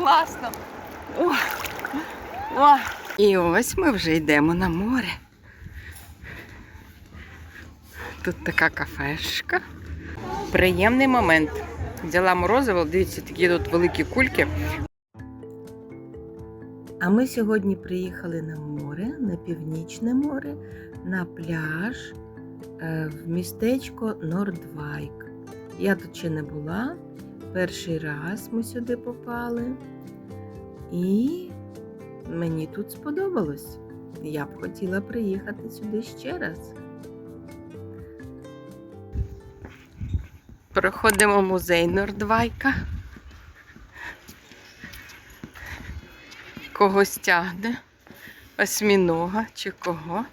класно. О, о. І ось ми вже йдемо на море. Тут така кафешка. Приємний момент. Взяла морозиво, дивіться, такі тут великі кульки. А ми сьогодні приїхали на море, на північне море, на пляж е, в містечко Нордвайк. Я тут ще не була. Перший раз ми сюди попали. І мені тут сподобалось. Я б хотіла приїхати сюди ще раз. Проходимо музей Нордвайка. Когось тягне. Осьмінога чи кого.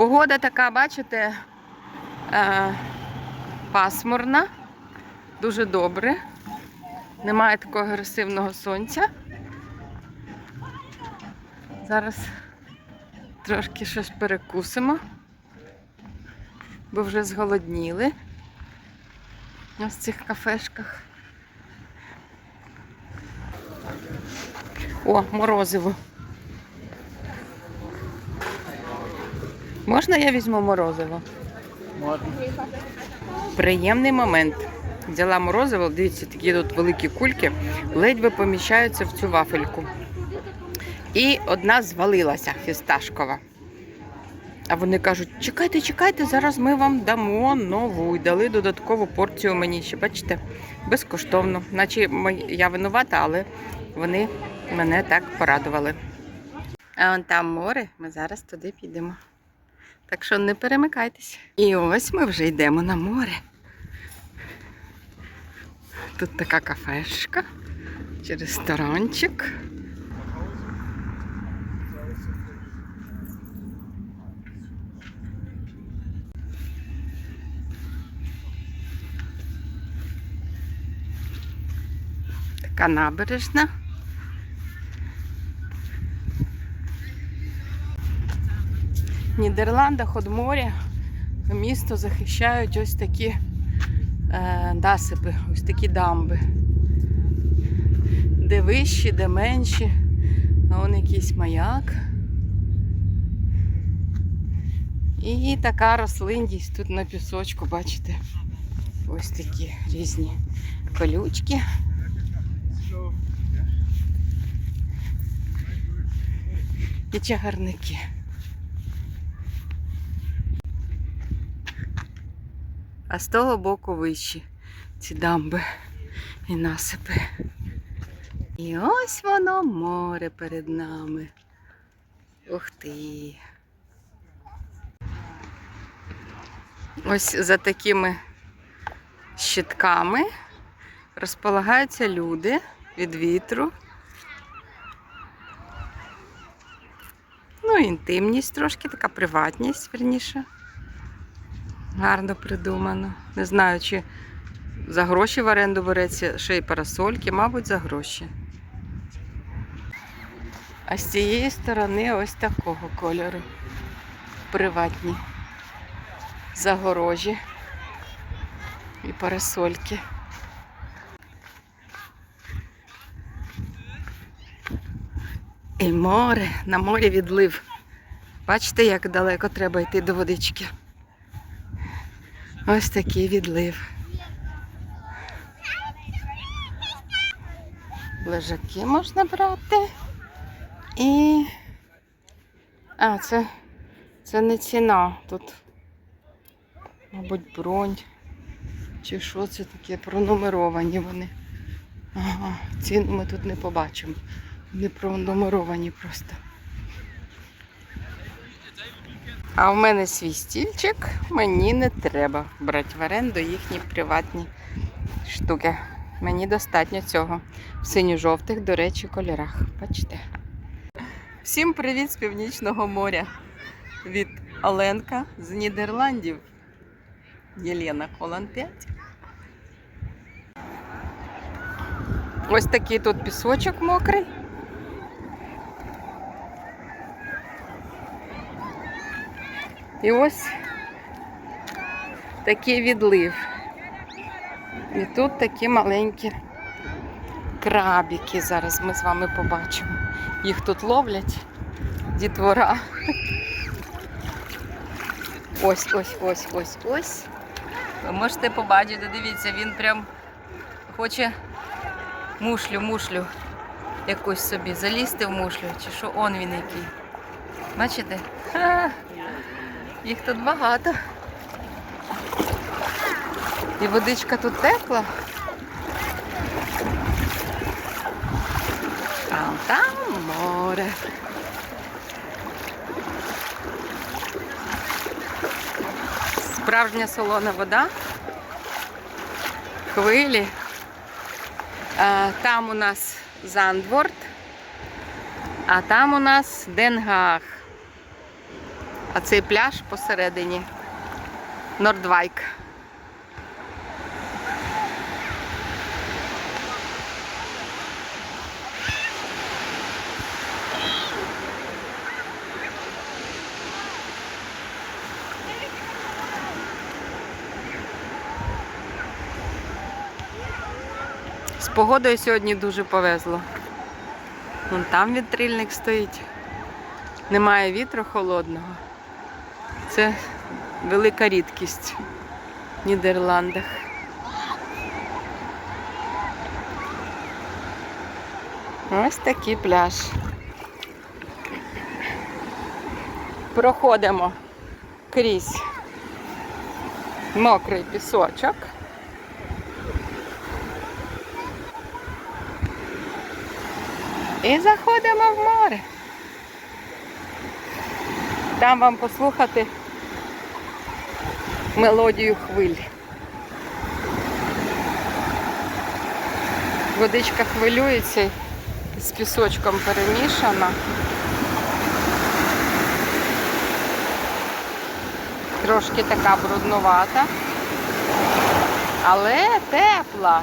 Погода така, бачите, е, пасмурна, дуже добре. Немає такого агресивного сонця. Зараз трошки щось перекусимо, бо вже зголодніли в цих кафешках. О, морозиво. Можна я візьму морозиво? Можна. Приємний момент. Взяла морозиво, дивіться, такі тут великі кульки, ледь поміщаються в цю вафельку. І одна звалилася фісташкова. А вони кажуть: чекайте, чекайте, зараз ми вам дамо нову. І дали додаткову порцію мені ще, бачите, безкоштовно. Наче я винувата, але вони мене так порадували. А вон там море, ми зараз туди підемо. Так що не перемикайтеся. І ось ми вже йдемо на море. Тут така кафешка чи ресторанчик. Така набережна. Нідерландах від моря місто захищають ось такі е, насипи, ось такі дамби. Де вищі, де менші. А вон якийсь маяк. І така рослинність тут на пісочку, бачите, ось такі різні колючки. І чагарники. А з того боку вищі ці дамби і насипи. І ось воно море перед нами. Ух ти. Ось за такими щитками розполагаються люди від вітру. Ну, інтимність трошки, така приватність, верніше. Гарно придумано. Не знаю, чи за гроші в оренду береться ще й парасольки, мабуть, за гроші. А з цієї сторони ось такого кольору. Приватні. Загорожі і парасольки. І море, на морі відлив. Бачите, як далеко треба йти до водички. Ось такий відлив. Лежаки можна брати. І. А, це, це не ціна. Тут, мабуть, бронь. Чи що це таке? Пронумеровані вони. Ага, ціну ми тут не побачимо. Вони пронумеровані просто. А в мене свій стільчик, мені не треба брати в оренду їхні приватні штуки. Мені достатньо цього. В синьо-жовтих, до речі, кольорах. Бачите? Всім привіт з Північного моря. Від Оленка з Нідерландів. Єлена Колан 5. Ось такий тут пісочок мокрий. І ось такий відлив. І тут такі маленькі крабики. Зараз ми з вами побачимо. Їх тут ловлять дітвора. Ось, ось, ось, ось, ось. Ви можете побачити, дивіться, він прям хоче мушлю, мушлю якусь собі залізти в мушлю, чи що он він який. Бачите? Їх тут багато. І водичка тут тепла. А там море. Справжня солона вода. Хвилі. Там у нас Зандворд, а там у нас Денгах. А цей пляж посередині Нордвайк. З погодою сьогодні дуже повезло. Вон там вітрильник стоїть. Немає вітру холодного. Це велика рідкість в Нідерландах. Ось такий пляж. Проходимо крізь мокрий пісочок. І заходимо в море. Дам вам послухати мелодію хвиль. Водичка хвилюється з пісочком перемішана. Трошки така бруднувата, але тепла.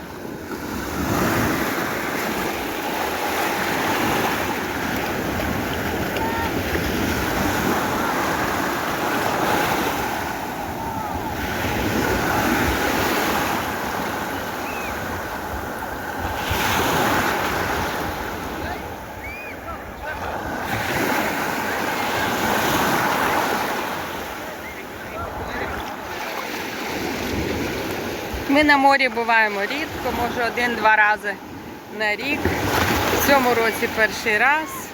Ми на морі буваємо рідко, може один-два рази на рік. В цьому році перший раз.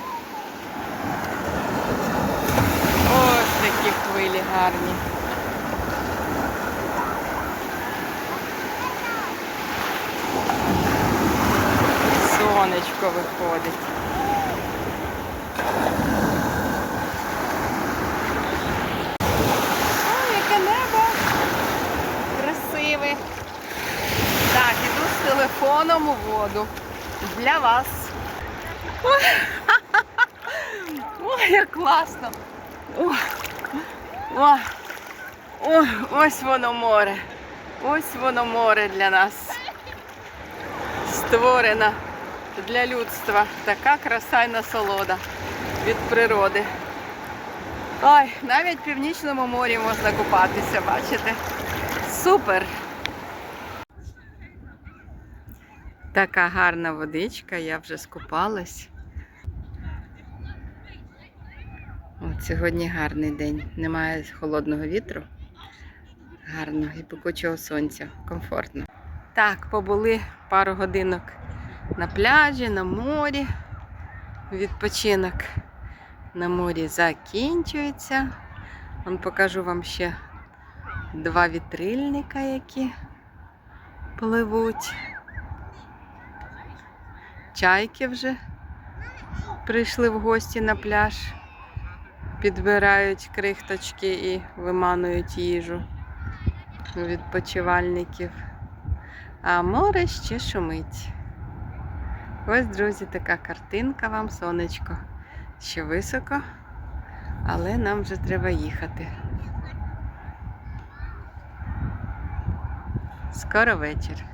Ось такі хвилі гарні. Сонечко виходить. Ой, яке небо красиве. Так, іду з телефоном воду. Для вас. Ой, як класно. Ой, ой, ось воно море. Ось воно море для нас. Створена для людства. Така краса й насолода від природи. Ой, навіть в північному морі можна купатися, бачите? Супер! Така гарна водичка, я вже скупалась. От сьогодні гарний день. Немає холодного вітру. Гарно і пекучого сонця. Комфортно. Так, побули пару годинок на пляжі, на морі. Відпочинок на морі закінчується. Вон покажу вам ще два вітрильника, які пливуть. Чайки вже прийшли в гості на пляж, підбирають крихточки і виманують їжу відпочивальників. А море ще шумить. Ось, друзі, така картинка вам, сонечко. Ще високо, але нам вже треба їхати. Скоро вечір.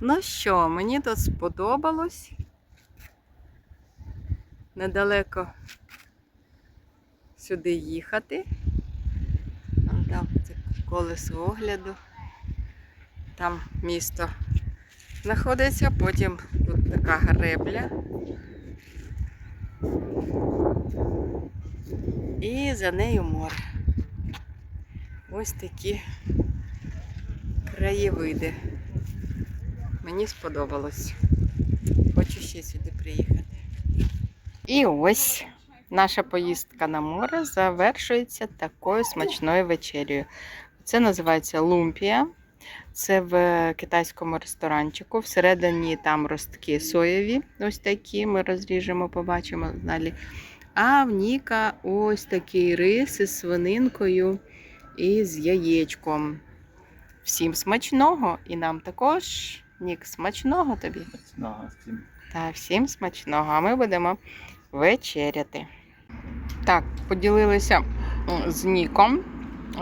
Ну що, мені тут сподобалось. недалеко сюди їхати. Там це колесо огляду. Там місто знаходиться, потім тут така гребля. І за нею море. Ось такі краєвиди. Мені сподобалось. Хочу ще сюди приїхати. І ось наша поїздка на море завершується такою смачною вечерею. Це називається лумпія. Це в китайському ресторанчику. Всередині там ростки соєві, ось такі. Ми розріжемо, побачимо далі. А в Ніка ось такий рис із свининкою і з яєчком. Всім смачного! І нам також, Нік, смачного тобі. Смачного всім. Та всім смачного, а ми будемо вечеряти. Так, поділилися з Ніком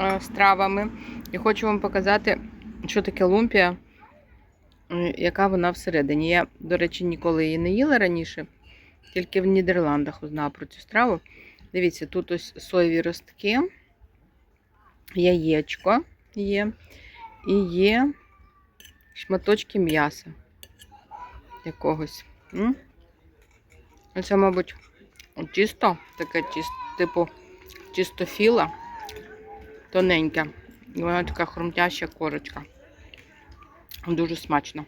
е, стравами. І хочу вам показати, що таке лумпія, яка вона всередині. Я, до речі, ніколи її не їла раніше, тільки в Нідерландах узнала про цю страву. Дивіться, тут ось соєві ростки, яєчко є, і є шматочки м'яса якогось. М? Це, мабуть, чисто, таке чисто, типу чистофіла, тоненьке. І вона така хрумтяща корочка. Дуже смачно.